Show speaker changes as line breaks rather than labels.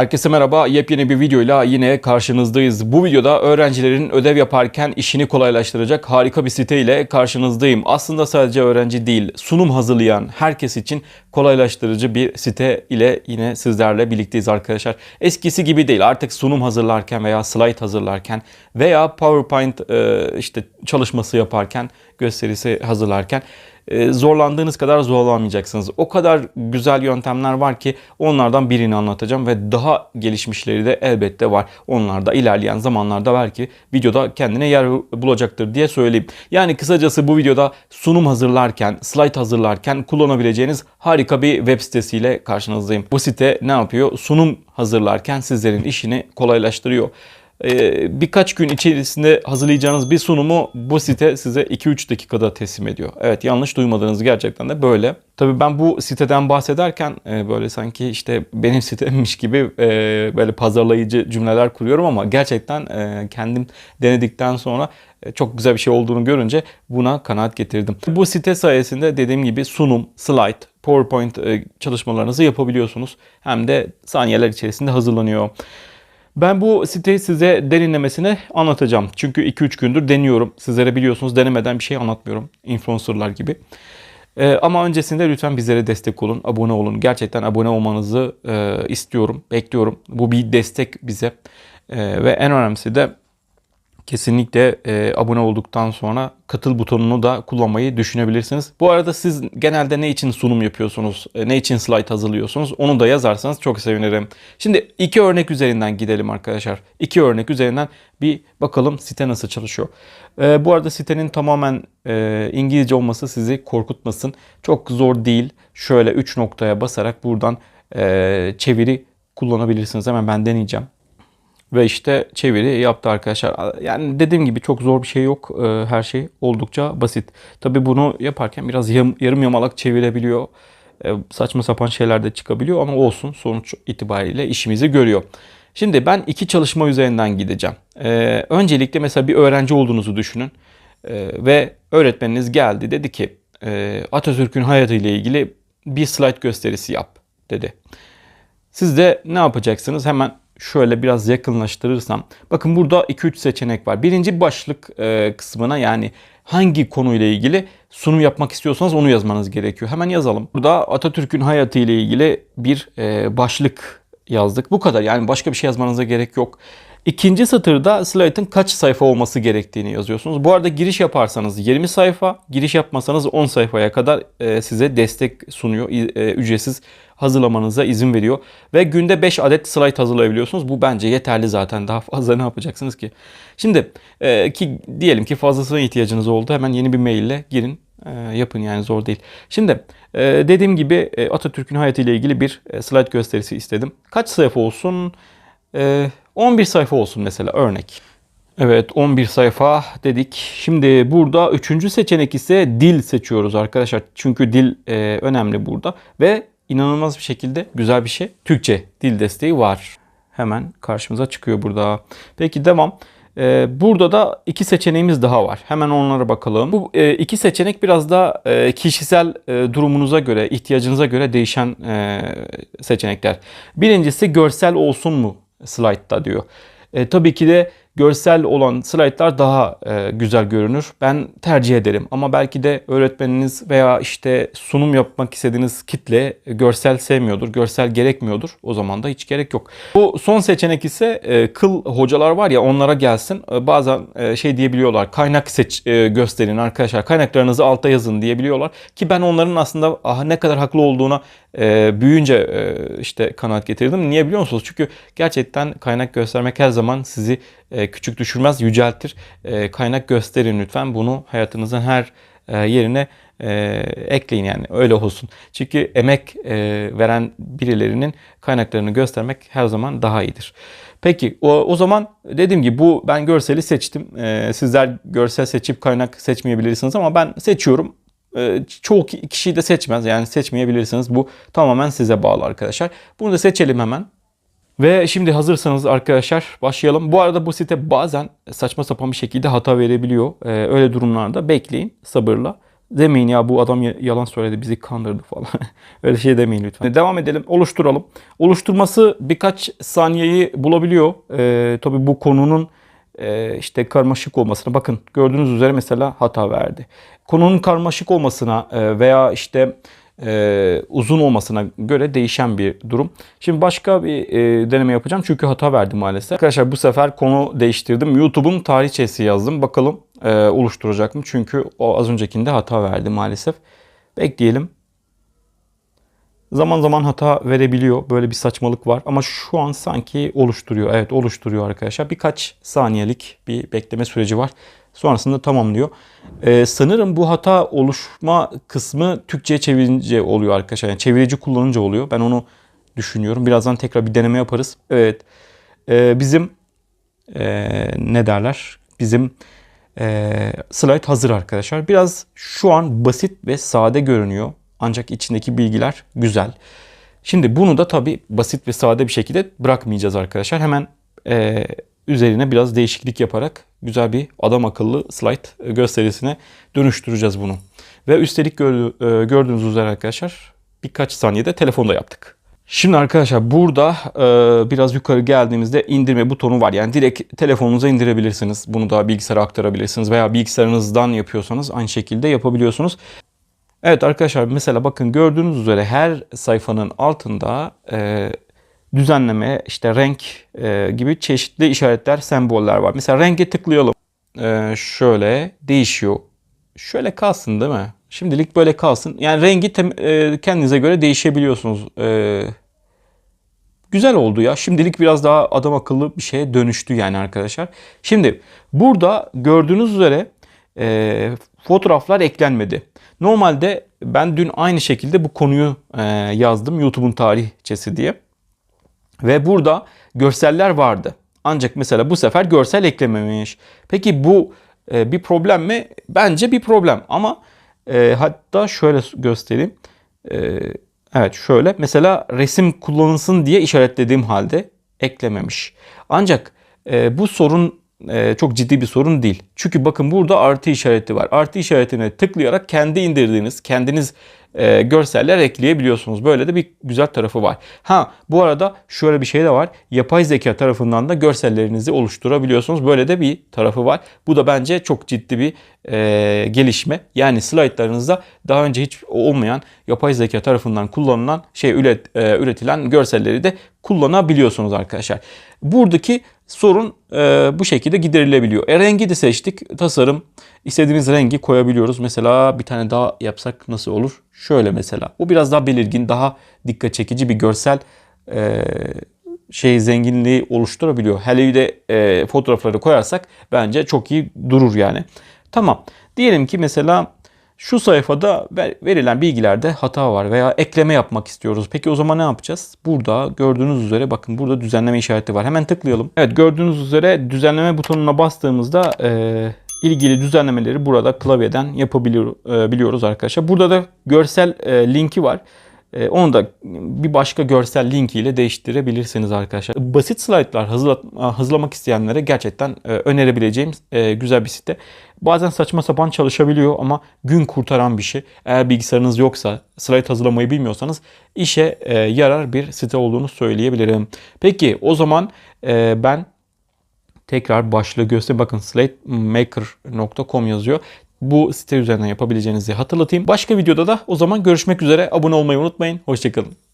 Herkese merhaba. Yepyeni bir videoyla yine karşınızdayız. Bu videoda öğrencilerin ödev yaparken işini kolaylaştıracak harika bir site ile karşınızdayım. Aslında sadece öğrenci değil, sunum hazırlayan herkes için kolaylaştırıcı bir site ile yine sizlerle birlikteyiz arkadaşlar. Eskisi gibi değil. Artık sunum hazırlarken veya slide hazırlarken veya PowerPoint e, işte çalışması yaparken, gösterisi hazırlarken zorlandığınız kadar zorlanmayacaksınız. O kadar güzel yöntemler var ki onlardan birini anlatacağım ve daha gelişmişleri de elbette var. Onlar da ilerleyen zamanlarda belki videoda kendine yer bulacaktır diye söyleyeyim. Yani kısacası bu videoda sunum hazırlarken, slide hazırlarken kullanabileceğiniz harika bir web sitesiyle karşınızdayım. Bu site ne yapıyor? Sunum hazırlarken sizlerin işini kolaylaştırıyor. Ee, birkaç gün içerisinde hazırlayacağınız bir sunumu bu site size 2-3 dakikada teslim ediyor. Evet yanlış duymadınız gerçekten de böyle. Tabii ben bu siteden bahsederken e, böyle sanki işte benim sitemmiş gibi e, böyle pazarlayıcı cümleler kuruyorum ama gerçekten e, kendim denedikten sonra çok güzel bir şey olduğunu görünce buna kanaat getirdim. Bu site sayesinde dediğim gibi sunum, slide, PowerPoint çalışmalarınızı yapabiliyorsunuz. Hem de saniyeler içerisinde hazırlanıyor. Ben bu siteyi size derinlemesine anlatacağım. Çünkü 2-3 gündür deniyorum. Sizlere biliyorsunuz denemeden bir şey anlatmıyorum. Influencerlar gibi. Ee, ama öncesinde lütfen bizlere destek olun. Abone olun. Gerçekten abone olmanızı e, istiyorum. Bekliyorum. Bu bir destek bize. E, ve en önemlisi de kesinlikle e, abone olduktan sonra katıl butonunu da kullanmayı düşünebilirsiniz. Bu arada siz genelde ne için sunum yapıyorsunuz, e, ne için slide hazırlıyorsunuz onu da yazarsanız çok sevinirim. Şimdi iki örnek üzerinden gidelim arkadaşlar. İki örnek üzerinden bir bakalım site nasıl çalışıyor. E, bu arada sitenin tamamen e, İngilizce olması sizi korkutmasın. Çok zor değil. Şöyle 3 noktaya basarak buradan e, çeviri kullanabilirsiniz. Hemen ben deneyeceğim. Ve işte çeviri yaptı arkadaşlar. Yani dediğim gibi çok zor bir şey yok. Ee, Her şey oldukça basit. Tabi bunu yaparken biraz yarım yamalak çevirebiliyor. Ee, Saçma sapan şeyler de çıkabiliyor ama olsun sonuç itibariyle işimizi görüyor. Şimdi ben iki çalışma üzerinden gideceğim. Ee, Öncelikle mesela bir öğrenci olduğunuzu düşünün. Ve öğretmeniniz geldi dedi ki e, Atatürk'ün hayatıyla ilgili bir slide gösterisi yap dedi. Siz de ne yapacaksınız? Hemen şöyle biraz yakınlaştırırsam. Bakın burada 2-3 seçenek var. Birinci başlık e, kısmına yani hangi konuyla ilgili sunum yapmak istiyorsanız onu yazmanız gerekiyor. Hemen yazalım. Burada Atatürk'ün hayatı ile ilgili bir e, başlık yazdık. Bu kadar yani başka bir şey yazmanıza gerek yok. İkinci satırda slaytın kaç sayfa olması gerektiğini yazıyorsunuz. Bu arada giriş yaparsanız 20 sayfa, giriş yapmasanız 10 sayfaya kadar e, size destek sunuyor. E, ücretsiz hazırlamanıza izin veriyor. Ve günde 5 adet slide hazırlayabiliyorsunuz. Bu bence yeterli zaten. Daha fazla ne yapacaksınız ki? Şimdi e, ki diyelim ki fazlasına ihtiyacınız oldu. Hemen yeni bir maille girin. Yapın yani zor değil. Şimdi dediğim gibi Atatürk'ün hayatıyla ilgili bir slide gösterisi istedim. Kaç sayfa olsun? E, 11 sayfa olsun mesela örnek. Evet 11 sayfa dedik. Şimdi burada üçüncü seçenek ise dil seçiyoruz arkadaşlar. Çünkü dil e, önemli burada. Ve inanılmaz bir şekilde güzel bir şey. Türkçe dil desteği var. Hemen karşımıza çıkıyor burada. Peki devam. Ee, burada da iki seçeneğimiz daha var. Hemen onlara bakalım. Bu e, iki seçenek biraz da e, kişisel e, durumunuza göre, ihtiyacınıza göre değişen e, seçenekler. Birincisi görsel olsun mu slide'da diyor. E, tabii ki de görsel olan slaytlar daha e, güzel görünür. Ben tercih ederim ama belki de öğretmeniniz veya işte sunum yapmak istediğiniz kitle görsel sevmiyordur, görsel gerekmiyordur. O zaman da hiç gerek yok. Bu son seçenek ise e, kıl hocalar var ya onlara gelsin. E, bazen e, şey diyebiliyorlar. Kaynak seç e, gösterin arkadaşlar. Kaynaklarınızı alta yazın diyebiliyorlar ki ben onların aslında ah, ne kadar haklı olduğuna e, büyüyünce e, işte kanaat getirdim. Niye biliyor musunuz? Çünkü gerçekten kaynak göstermek her zaman sizi e, küçük düşürmez, yüceltir. E, kaynak gösterin lütfen. Bunu hayatınızın her e, yerine e, ekleyin yani öyle olsun. Çünkü emek e, veren birilerinin kaynaklarını göstermek her zaman daha iyidir. Peki o, o zaman dediğim gibi bu ben görseli seçtim. E, sizler görsel seçip kaynak seçmeyebilirsiniz ama ben seçiyorum. E, çoğu kişiyi de seçmez yani seçmeyebilirsiniz. Bu tamamen size bağlı arkadaşlar. Bunu da seçelim hemen. Ve şimdi hazırsanız arkadaşlar başlayalım. Bu arada bu site bazen saçma sapan bir şekilde hata verebiliyor. Ee, öyle durumlarda bekleyin sabırla. demeyin ya bu adam ya- yalan söyledi bizi kandırdı falan. Öyle şey demeyin lütfen. Devam edelim oluşturalım. Oluşturması birkaç saniyeyi bulabiliyor. Ee, tabii bu konunun e, işte karmaşık olmasına bakın gördüğünüz üzere mesela hata verdi. Konunun karmaşık olmasına e, veya işte e, uzun olmasına göre değişen bir durum. Şimdi başka bir e, deneme yapacağım çünkü hata verdi maalesef. Arkadaşlar bu sefer konu değiştirdim. YouTube'un tarihçesi yazdım. Bakalım e, oluşturacak mı? Çünkü o az öncekinde hata verdi maalesef. Bekleyelim. Zaman zaman hata verebiliyor. Böyle bir saçmalık var. Ama şu an sanki oluşturuyor. Evet oluşturuyor arkadaşlar. Birkaç saniyelik bir bekleme süreci var. Sonrasında tamamlıyor. Ee, sanırım bu hata oluşma kısmı Türkçe'ye çevirince oluyor arkadaşlar. Yani çevirici kullanınca oluyor. Ben onu düşünüyorum. Birazdan tekrar bir deneme yaparız. Evet. Ee, bizim ee, ne derler? Bizim ee, slide hazır arkadaşlar. Biraz şu an basit ve sade görünüyor. Ancak içindeki bilgiler güzel. Şimdi bunu da tabii basit ve sade bir şekilde bırakmayacağız arkadaşlar. Hemen ee, üzerine biraz değişiklik yaparak güzel bir adam akıllı slide gösterisine dönüştüreceğiz bunu. Ve üstelik e, gördüğünüz üzere arkadaşlar birkaç saniyede telefonda yaptık. Şimdi arkadaşlar burada e, biraz yukarı geldiğimizde indirme butonu var. Yani direkt telefonunuza indirebilirsiniz. Bunu da bilgisayara aktarabilirsiniz veya bilgisayarınızdan yapıyorsanız aynı şekilde yapabiliyorsunuz. Evet arkadaşlar mesela bakın gördüğünüz üzere her sayfanın altında e, düzenleme, işte renk e, gibi çeşitli işaretler, semboller var. Mesela renge tıklayalım. E, şöyle değişiyor. Şöyle kalsın değil mi? Şimdilik böyle kalsın. Yani rengi e, kendinize göre değişebiliyorsunuz. E, güzel oldu ya. Şimdilik biraz daha adam akıllı bir şeye dönüştü yani arkadaşlar. Şimdi burada gördüğünüz üzere e, fotoğraflar eklenmedi. Normalde ben dün aynı şekilde bu konuyu e, yazdım YouTube'un tarihçesi diye. Ve burada görseller vardı. Ancak mesela bu sefer görsel eklememiş. Peki bu e, bir problem mi? Bence bir problem. Ama e, hatta şöyle göstereyim. E, evet şöyle. Mesela resim kullanılsın diye işaretlediğim halde eklememiş. Ancak e, bu sorun çok ciddi bir sorun değil. Çünkü bakın burada artı işareti var. Artı işaretine tıklayarak kendi indirdiğiniz, kendiniz e, görseller ekleyebiliyorsunuz. Böyle de bir güzel tarafı var. Ha bu arada şöyle bir şey de var. Yapay zeka tarafından da görsellerinizi oluşturabiliyorsunuz. Böyle de bir tarafı var. Bu da bence çok ciddi bir e, gelişme. Yani slaytlarınızda daha önce hiç olmayan yapay zeka tarafından kullanılan şey üret, e, üretilen görselleri de kullanabiliyorsunuz arkadaşlar. Buradaki sorun e, bu şekilde giderilebiliyor. E, rengi de seçtik. Tasarım istediğimiz rengi koyabiliyoruz. Mesela bir tane daha yapsak nasıl olur? Şöyle mesela. Bu biraz daha belirgin, daha dikkat çekici bir görsel e, şey zenginliği oluşturabiliyor. Hele bir de e, fotoğrafları koyarsak bence çok iyi durur yani. Tamam. Diyelim ki mesela şu sayfada ver- verilen bilgilerde hata var veya ekleme yapmak istiyoruz. Peki o zaman ne yapacağız? Burada gördüğünüz üzere bakın burada düzenleme işareti var. Hemen tıklayalım. Evet gördüğünüz üzere düzenleme butonuna bastığımızda e, ilgili düzenlemeleri burada klavyeden yapabiliyoruz arkadaşlar. Burada da görsel e, linki var. E, Onu da bir başka görsel linkiyle değiştirebilirsiniz arkadaşlar. Basit slaytlar hazırla- hazırlamak isteyenlere gerçekten e, önerebileceğim e, güzel bir site. Bazen saçma sapan çalışabiliyor ama gün kurtaran bir şey. Eğer bilgisayarınız yoksa, slayt hazırlamayı bilmiyorsanız işe e, yarar bir site olduğunu söyleyebilirim. Peki o zaman ben tekrar başlığı göstereyim. Bakın slatemaker.com yazıyor. Bu site üzerinden yapabileceğinizi hatırlatayım. Başka videoda da o zaman görüşmek üzere. Abone olmayı unutmayın. Hoşçakalın.